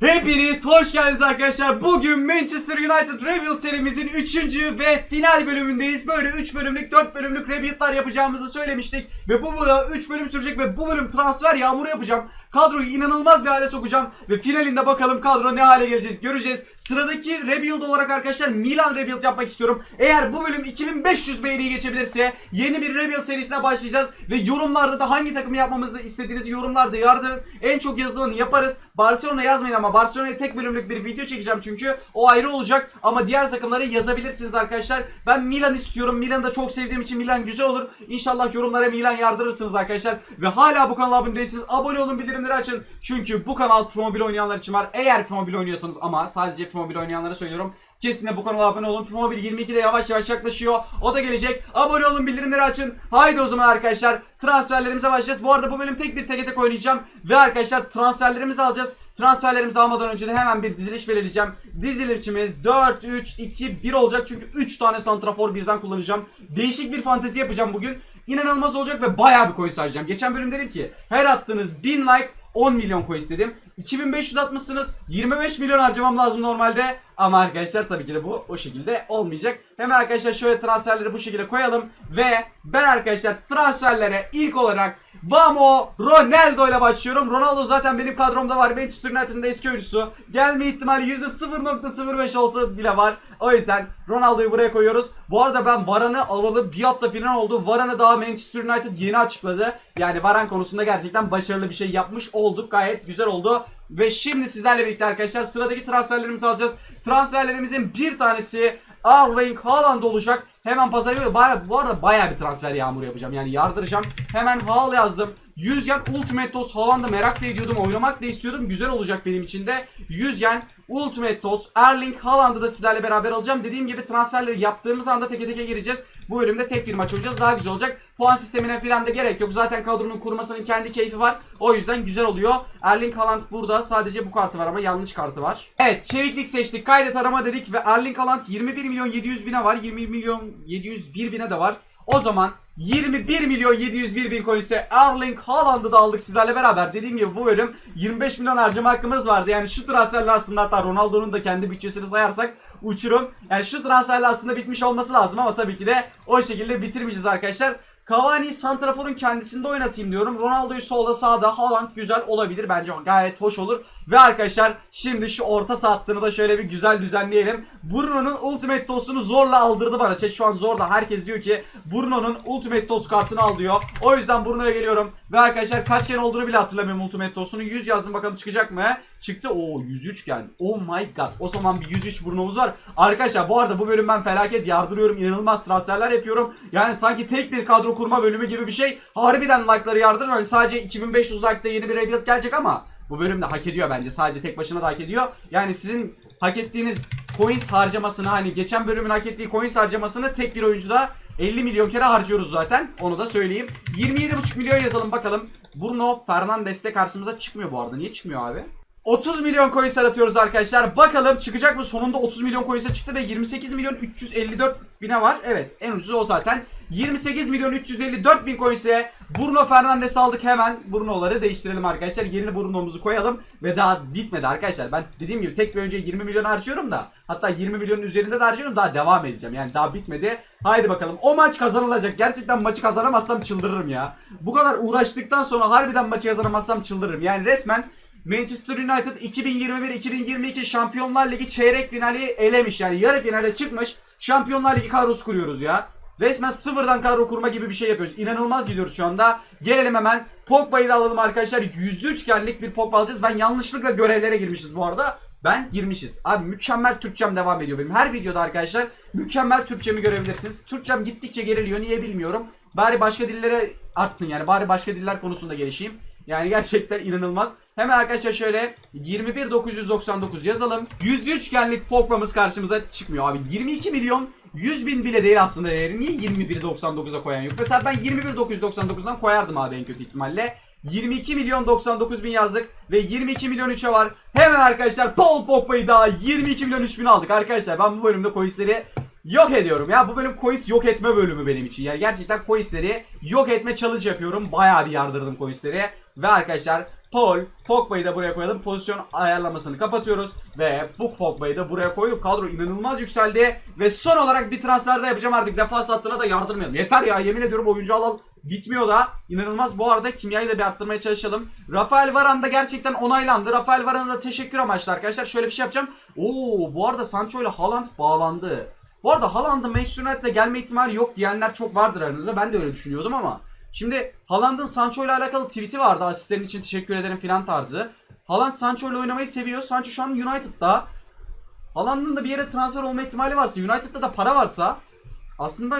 Hepiniz hoş geldiniz arkadaşlar. Bugün Manchester United Rebuild serimizin 3. ve final bölümündeyiz. Böyle 3 bölümlük 4 bölümlük rebuild'lar yapacağımızı söylemiştik. Ve bu da 3 bölüm sürecek ve bu bölüm transfer yağmuru yapacağım. Kadroyu inanılmaz bir hale sokacağım. Ve finalinde bakalım kadro ne hale geleceğiz göreceğiz. Sıradaki rebuild olarak arkadaşlar Milan rebuild yapmak istiyorum. Eğer bu bölüm 2500 beğeniyi geçebilirse yeni bir rebuild serisine başlayacağız. Ve yorumlarda da hangi takımı yapmamızı istediğinizi yorumlarda yardırın. En çok yazılanı yaparız. Barcelona yazmayın ama Barcelona'ya tek bölümlük bir video çekeceğim çünkü o ayrı olacak ama diğer takımları yazabilirsiniz arkadaşlar. Ben Milan istiyorum. Milan'ı da çok sevdiğim için Milan güzel olur. İnşallah yorumlara Milan yardırırsınız arkadaşlar. Ve hala bu kanala abone değilseniz abone olun bildirimleri açın. Çünkü bu kanal Fimobil oynayanlar için var. Eğer Fimobil oynuyorsanız ama sadece Fimobil oynayanlara söylüyorum. Kesinlikle bu kanala abone olun. Fimobil 22'de yavaş yavaş yaklaşıyor. O da gelecek. Abone olun bildirimleri açın. Haydi o zaman arkadaşlar transferlerimize başlayacağız. Bu arada bu bölüm tek bir teke tek oynayacağım. Ve arkadaşlar transferlerimizi alacağız. Transferlerimizi almadan önce de hemen bir diziliş belirleyeceğim. Dizilişimiz 4, 3, 2, 1 olacak. Çünkü 3 tane santrafor birden kullanacağım. Değişik bir fantezi yapacağım bugün. İnanılmaz olacak ve bayağı bir coin sayacağım. Geçen bölüm dedim ki her attığınız 1000 like 10 milyon coin istedim. 2500 atmışsınız. 25 milyon harcamam lazım normalde. Ama arkadaşlar tabii ki de bu o şekilde olmayacak. Hemen arkadaşlar şöyle transferleri bu şekilde koyalım. Ve ben arkadaşlar transferlere ilk olarak Vamo Ronaldo ile başlıyorum. Ronaldo zaten benim kadromda var. Manchester United'ın eski oyuncusu. Gelme ihtimali %0.05 olsa bile var. O yüzden Ronaldo'yu buraya koyuyoruz. Bu arada ben Varan'ı alalı bir hafta falan oldu. Varan'ı daha Manchester United yeni açıkladı. Yani Varan konusunda gerçekten başarılı bir şey yapmış olduk. Gayet güzel oldu. Ve şimdi sizlerle birlikte arkadaşlar sıradaki transferlerimizi alacağız. Transferlerimizin bir tanesi Erling Haaland olacak. Hemen pazar günü baya- bu arada baya bir transfer yağmuru yapacağım. Yani yardıracağım. Hemen Haaland yazdım. 100 yen Ultimate Toss Haaland'ı merak da ediyordum. Oynamak da istiyordum. Güzel olacak benim için de. 100 yen Ultimate Toss Erling Haaland'ı da sizlerle beraber alacağım. Dediğim gibi transferleri yaptığımız anda teke teke gireceğiz. Bu bölümde tek bir maç oynayacağız. Daha güzel olacak. Puan sistemine falan da gerek yok. Zaten kadronun kurmasının kendi keyfi var. O yüzden güzel oluyor. Erling Haaland burada. Sadece bu kartı var ama yanlış kartı var. Evet çeviklik seçtik. Kaydet arama dedik ve Erling Haaland 21 milyon 700 bine var. 20 milyon 701 bine de var. O zaman 21 milyon 701 bin coin ise Erling Haaland'ı da aldık sizlerle beraber. Dediğim gibi bu bölüm 25 milyon harcama hakkımız vardı. Yani şu transferler aslında hatta Ronaldo'nun da kendi bütçesini sayarsak uçurum. Yani şu transferler aslında bitmiş olması lazım ama tabii ki de o şekilde bitirmeyeceğiz arkadaşlar. Cavani Santrafor'un kendisinde oynatayım diyorum. Ronaldo'yu solda sağda Haaland güzel olabilir bence gayet hoş olur. Ve arkadaşlar şimdi şu orta hattını da şöyle bir güzel düzenleyelim. Bruno'nun Ultimate Toss'unu zorla aldırdı bana. Chat şu an zorla herkes diyor ki Bruno'nun Ultimate Toss kartını al diyor. O yüzden Bruno'ya geliyorum. Ve arkadaşlar kaç kere olduğunu bile hatırlamıyorum Ultimate Toss'unu. 100 yazdım bakalım çıkacak mı? Çıktı. Oo 103 geldi. Oh my god. O zaman bir 103 Bruno'muz var. Arkadaşlar bu arada bu bölüm ben felaket yardırıyorum. İnanılmaz transferler yapıyorum. Yani sanki tek bir kadro kurma bölümü gibi bir şey. Harbiden like'ları yardırın. Hani sadece 2500 like'da yeni bir rebuild gelecek ama bu bölüm de hak ediyor bence. Sadece tek başına da hak ediyor. Yani sizin hak ettiğiniz coins harcamasını hani geçen bölümün hak ettiği coins harcamasını tek bir oyuncuda 50 milyon kere harcıyoruz zaten. Onu da söyleyeyim. 27,5 milyon yazalım bakalım. Bruno Fernandes de karşımıza çıkmıyor bu arada. Niye çıkmıyor abi? 30 milyon coins aratıyoruz arkadaşlar. Bakalım çıkacak mı? Sonunda 30 milyon coins'e çıktı ve 28 milyon 354 bine var. Evet en ucuzu o zaten. 28 milyon 354 bin coins'e Bruno Fernandes aldık hemen. Bruno'ları değiştirelim arkadaşlar. Yeni Bruno'muzu koyalım. Ve daha bitmedi arkadaşlar. Ben dediğim gibi tek bir önce 20 milyon harcıyorum da. Hatta 20 milyonun üzerinde de harcıyorum. Daha devam edeceğim. Yani daha bitmedi. Haydi bakalım. O maç kazanılacak. Gerçekten maçı kazanamazsam çıldırırım ya. Bu kadar uğraştıktan sonra harbiden maçı kazanamazsam çıldırırım. Yani resmen Manchester United 2021-2022 Şampiyonlar Ligi çeyrek finali elemiş. Yani yarı finale çıkmış. Şampiyonlar Ligi kadrosu kuruyoruz ya. Resmen sıfırdan kadro kurma gibi bir şey yapıyoruz. İnanılmaz gidiyoruz şu anda. Gelelim hemen. Pogba'yı da alalım arkadaşlar. 103 genlik bir Pogba alacağız. Ben yanlışlıkla görevlere girmişiz bu arada. Ben girmişiz. Abi mükemmel Türkçem devam ediyor benim. Her videoda arkadaşlar mükemmel Türkçemi görebilirsiniz. Türkçem gittikçe geriliyor. Niye bilmiyorum. Bari başka dillere artsın yani. Bari başka diller konusunda gelişeyim. Yani gerçekten inanılmaz. Hemen arkadaşlar şöyle 21999 yazalım. 103 genlik Pogba'mız karşımıza çıkmıyor abi. 22 milyon 100 bin bile değil aslında değeri. Niye 21.99'a koyan yok? Mesela ben 21.999'dan koyardım abi en kötü ihtimalle. 22 milyon 99 bin yazdık ve 22 milyon 3'e var. Hemen arkadaşlar Paul Pogba'yı daha 22 milyon 3 bin aldık arkadaşlar. Ben bu bölümde coinsleri yok ediyorum ya. Bu bölüm coins yok etme bölümü benim için. Yani gerçekten coinsleri yok etme challenge yapıyorum. Bayağı bir yardırdım coinsleri. Ve arkadaşlar Paul, Pogba'yı da buraya koyalım. Pozisyon ayarlamasını kapatıyoruz. Ve bu Pogba'yı da buraya koyduk. Kadro inanılmaz yükseldi. Ve son olarak bir transfer de yapacağım artık. Defans hattına da yardırmayalım. Yeter ya yemin ediyorum oyuncu al al. Bitmiyor da. İnanılmaz. Bu arada kimyayı da bir arttırmaya çalışalım. Rafael Varane da gerçekten onaylandı. Rafael Varane'a da teşekkür amaçlı arkadaşlar. Şöyle bir şey yapacağım. Oo bu arada Sancho ile Haaland bağlandı. Bu arada Haaland'ın Manchester United'a gelme ihtimali yok diyenler çok vardır aranızda. Ben de öyle düşünüyordum ama. Şimdi Haaland'ın Sancho ile alakalı tweet'i vardı. Asistlerin için teşekkür ederim filan tarzı. Haaland Sancho ile oynamayı seviyor. Sancho şu an United'da. Haaland'ın da bir yere transfer olma ihtimali varsa, United'da da para varsa aslında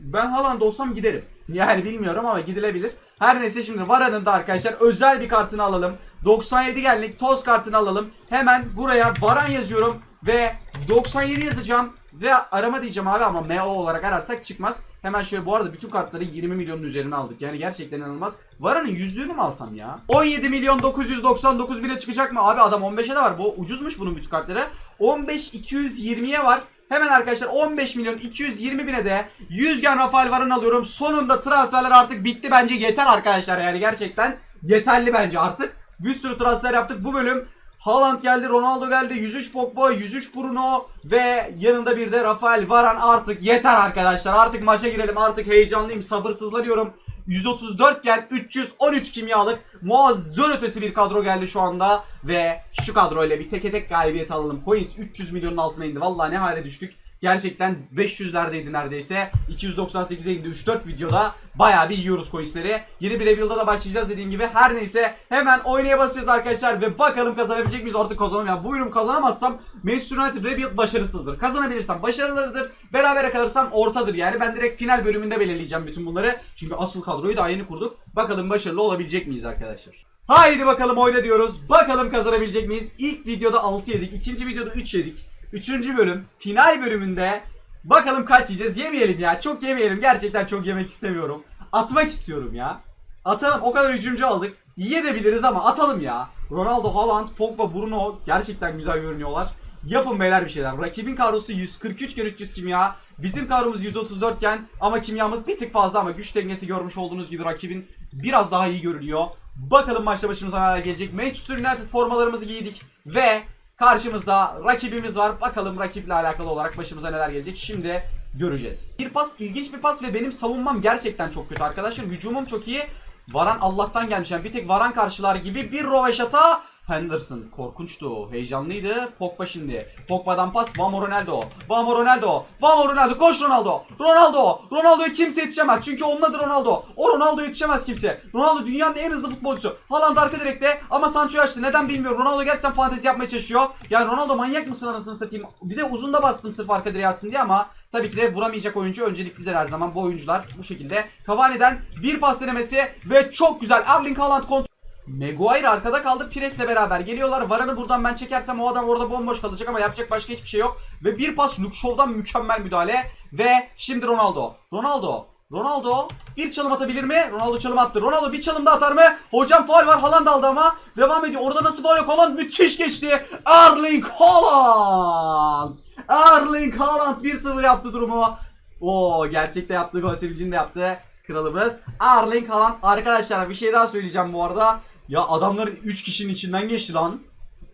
ben Haaland olsam giderim. Yani bilmiyorum ama gidilebilir. Her neyse şimdi Varane'ın da arkadaşlar özel bir kartını alalım. 97 geldik toz kartını alalım. Hemen buraya Varan yazıyorum ve 97 yazacağım ve arama diyeceğim abi ama MO olarak ararsak çıkmaz. Hemen şöyle bu arada bütün kartları 20 milyonun üzerine aldık. Yani gerçekten inanılmaz. Varan'ın yüzlüğünü mü alsam ya? 17 milyon 999 bine çıkacak mı? Abi adam 15'e de var. Bu ucuzmuş bunun bütün kartları. 15 220'ye var. Hemen arkadaşlar 15 milyon 220 bine de 100 gen Rafael Varane alıyorum. Sonunda transferler artık bitti bence yeter arkadaşlar yani gerçekten yeterli bence artık. Bir sürü transfer yaptık bu bölüm. Haaland geldi, Ronaldo geldi, 103 Pogba, 103 Bruno ve yanında bir de Rafael Varane artık yeter arkadaşlar. Artık maça girelim. Artık heyecanlıyım, sabırsızlanıyorum. 134 gen 313 kimyalık muazzam ötesi bir kadro geldi şu anda ve şu kadroyla bir teke tek galibiyet alalım. Coins 300 milyonun altına indi. Vallahi ne hale düştük. Gerçekten 500'lerdeydi neredeyse. 298'e indi 3-4 videoda. Bayağı bir yiyoruz coinsleri. Yeni bir rebuild'a da başlayacağız dediğim gibi. Her neyse hemen oynaya basacağız arkadaşlar ve bakalım kazanabilecek miyiz artık kazanalım. Yani bu bölüm kazanamazsam Manchester United rebuild başarısızdır. Kazanabilirsem başarılıdır. Berabere kalırsam ortadır yani. Ben direkt final bölümünde belirleyeceğim bütün bunları. Çünkü asıl kadroyu daha yeni kurduk. Bakalım başarılı olabilecek miyiz arkadaşlar. Haydi bakalım oyna diyoruz. Bakalım kazanabilecek miyiz? İlk videoda 6 yedik. ikinci videoda 3 yedik. Üçüncü bölüm final bölümünde bakalım kaç yiyeceğiz. Yemeyelim ya. Çok yemeyelim. Gerçekten çok yemek istemiyorum. Atmak istiyorum ya. Atalım. O kadar hücumcu aldık. Yiyebiliriz ama atalım ya. Ronaldo, Haaland, Pogba, Bruno gerçekten güzel görünüyorlar. Yapın beyler bir şeyler. Rakibin kadrosu 143 gen 300 kimya. Bizim kadromuz 134 gen ama kimyamız bir tık fazla ama güç dengesi görmüş olduğunuz gibi rakibin biraz daha iyi görünüyor. Bakalım maçta başımıza neler gelecek. Manchester United formalarımızı giydik ve karşımızda rakibimiz var. Bakalım rakiple alakalı olarak başımıza neler gelecek. Şimdi göreceğiz. Bir pas ilginç bir pas ve benim savunmam gerçekten çok kötü arkadaşlar. Hücumum çok iyi. Varan Allah'tan gelmiş. Yani bir tek Varan karşılar gibi bir roveşata Henderson korkunçtu. Heyecanlıydı. Pogba şimdi. Pogba'dan pas. Vamo Ronaldo. Vamo Ronaldo. Vamo Ronaldo. Koş Ronaldo. Ronaldo. Ronaldo'ya kimse yetişemez. Çünkü onun adı Ronaldo. O Ronaldo yetişemez kimse. Ronaldo dünyanın en hızlı futbolcusu. Haaland arka direkte ama Sancho açtı. Neden bilmiyorum. Ronaldo gerçekten fantezi yapmaya çalışıyor. Yani Ronaldo manyak mısın anasını satayım. Bir de uzun da bastım sırf arka direğe atsın diye ama Tabii ki de vuramayacak oyuncu önceliklidir her zaman. Bu oyuncular bu şekilde. Cavani'den bir pas denemesi ve çok güzel. Erling Haaland kontrol Maguire arkada kaldı. Pires'le beraber geliyorlar. Varan'ı buradan ben çekersem o adam orada bomboş kalacak ama yapacak başka hiçbir şey yok. Ve bir pas Luke Shaw'dan mükemmel müdahale. Ve şimdi Ronaldo. Ronaldo. Ronaldo bir çalım atabilir mi? Ronaldo çalım attı. Ronaldo bir çalım da atar mı? Hocam faul var. Haaland aldı ama. Devam ediyor. Orada nasıl faul yok? Haaland müthiş geçti. Erling Haaland. Erling Haaland 1-0 yaptı durumu. Oo gerçekte yaptığı gol sevincini de yaptı kralımız. Erling Haaland. Arkadaşlar bir şey daha söyleyeceğim bu arada. Ya adamların 3 kişinin içinden geçti lan.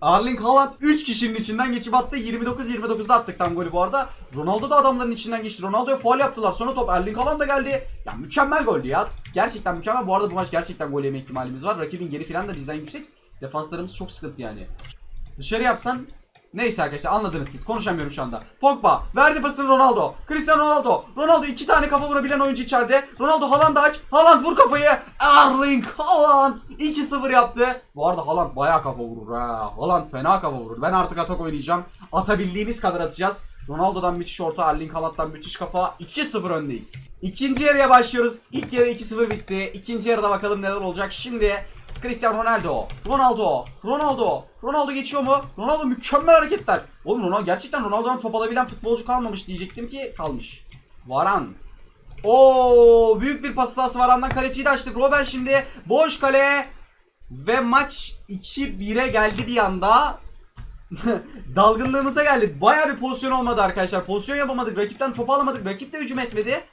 Erling Haaland 3 kişinin içinden geçip attı. 29-29'da attık tam golü bu arada. Ronaldo da adamların içinden geçti. Ronaldo'ya faul yaptılar. Sonra top Erling Haaland da geldi. Ya mükemmel goldü ya. Gerçekten mükemmel. Bu arada bu maç gerçekten gol yeme ihtimalimiz var. Rakibin geri falan da bizden yüksek. Defanslarımız çok sıkıntı yani. Dışarı yapsan Neyse arkadaşlar anladınız siz. Konuşamıyorum şu anda. Pogba verdi pasını Ronaldo. Cristiano Ronaldo. Ronaldo iki tane kafa vurabilen oyuncu içeride. Ronaldo Haaland'ı aç. Haaland vur kafayı. Erling Haaland 2-0 yaptı. Bu arada Haaland bayağı kafa vurur ha. Haaland fena kafa vurur. Ben artık atak oynayacağım. Atabildiğimiz kadar atacağız. Ronaldo'dan müthiş orta, Erling Haaland'dan müthiş kafa. 2-0 öndeyiz. İkinci yarıya başlıyoruz. İlk yarı 2-0 bitti. İkinci yarıda bakalım neler olacak. Şimdi Cristiano Ronaldo. Ronaldo. Ronaldo. Ronaldo geçiyor mu? Ronaldo mükemmel hareketler. Oğlum Ronaldo gerçekten Ronaldo'dan top alabilen futbolcu kalmamış diyecektim ki kalmış. Varan. Oo büyük bir pas Varan'dan kaleciyi de açtık. Robben şimdi boş kale ve maç 2-1'e geldi bir anda. Dalgınlığımıza geldi. Baya bir pozisyon olmadı arkadaşlar. Pozisyon yapamadık. Rakipten top alamadık. Rakip de hücum etmedi.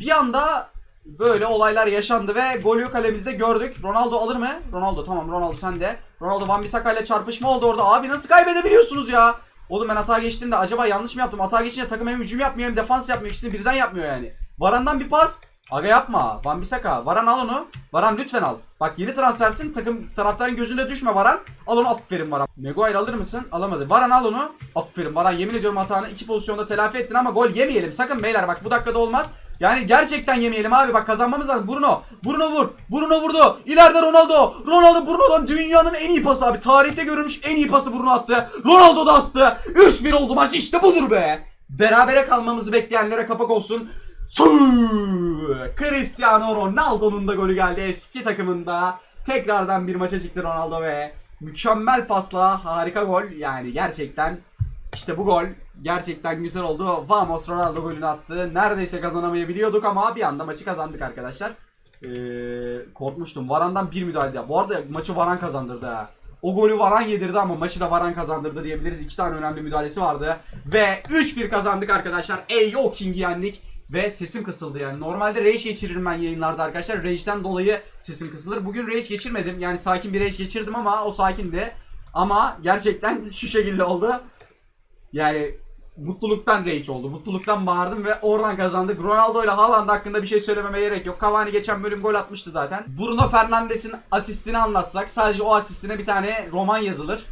Bir anda böyle olaylar yaşandı ve golü kalemizde gördük. Ronaldo alır mı? Ronaldo tamam Ronaldo sen de. Ronaldo Van Bissaka ile çarpışma oldu orada. Abi nasıl kaybedebiliyorsunuz ya? Oğlum ben hata geçtim de acaba yanlış mı yaptım? Hata geçince takım hem hücum yapmıyor hem defans yapmıyor. İkisini birden yapmıyor yani. Varan'dan bir pas. Aga yapma. Van Bissaka. Varan al onu. Varan lütfen al. Bak yeni transfersin. Takım taraftarın gözünde düşme Varan. Al onu aferin Varan. Maguire alır mısın? Alamadı. Varan al onu. Aferin Varan. Yemin ediyorum hatanı iki pozisyonda telafi ettin ama gol yemeyelim. Sakın beyler bak bu dakikada olmaz. Yani gerçekten yemeyelim abi bak kazanmamız lazım. Bruno. Bruno vur. Bruno vurdu. İleride Ronaldo. Ronaldo Bruno'dan dünyanın en iyi pası abi. Tarihte görülmüş en iyi pası Bruno attı. Ronaldo da astı. 3-1 oldu maç işte budur be. Berabere kalmamızı bekleyenlere kapak olsun. Su! Cristiano Ronaldo'nun da golü geldi eski takımında. Tekrardan bir maça çıktı Ronaldo ve mükemmel pasla harika gol. Yani gerçekten işte bu gol gerçekten güzel oldu. Vamos Ronaldo golünü attı. Neredeyse kazanamayabiliyorduk ama bir anda maçı kazandık arkadaşlar. Ee, korkmuştum. Varan'dan bir müdahale. Bu arada maçı Varan kazandırdı. O golü Varan yedirdi ama maçı da Varan kazandırdı diyebiliriz. İki tane önemli müdahalesi vardı. Ve 3-1 kazandık arkadaşlar. Ey yo King'i yendik. Ve sesim kısıldı yani. Normalde rage geçiririm ben yayınlarda arkadaşlar. Rage'den dolayı sesim kısılır. Bugün rage geçirmedim. Yani sakin bir rage geçirdim ama o sakindi. Ama gerçekten şu şekilde oldu. Yani mutluluktan rage oldu. Mutluluktan bağırdım ve oradan kazandık. Ronaldo ile Haaland hakkında bir şey söylememe gerek yok. Cavani geçen bölüm gol atmıştı zaten. Bruno Fernandes'in asistini anlatsak sadece o asistine bir tane roman yazılır.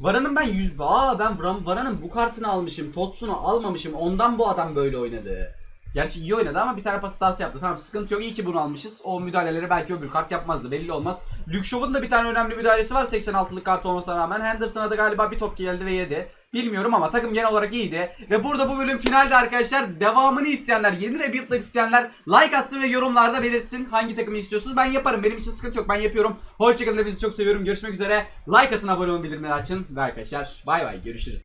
Varan'ın ben 100... Aa ben Varan- Varan'ın bu kartını almışım. Totsunu almamışım. Ondan bu adam böyle oynadı. Gerçi iyi oynadı ama bir tane pas hatası yaptı. Tamam sıkıntı yok. İyi ki bunu almışız. O müdahaleleri belki öbür kart yapmazdı. Belli olmaz. Shaw'un da bir tane önemli müdahalesi var 86'lık kart olmasına rağmen. Henderson'a da galiba bir top geldi ve yedi. Bilmiyorum ama takım genel olarak iyiydi. Ve burada bu bölüm finalde arkadaşlar. Devamını isteyenler, yeni rebuild'lar isteyenler like atsın ve yorumlarda belirtsin hangi takımı istiyorsunuz. Ben yaparım. Benim için sıkıntı yok. Ben yapıyorum. Hoşçakalın. Hepinizi çok seviyorum. Görüşmek üzere. Like atın, abone olun, bildirimleri açın. Ve arkadaşlar bay bay. Görüşürüz.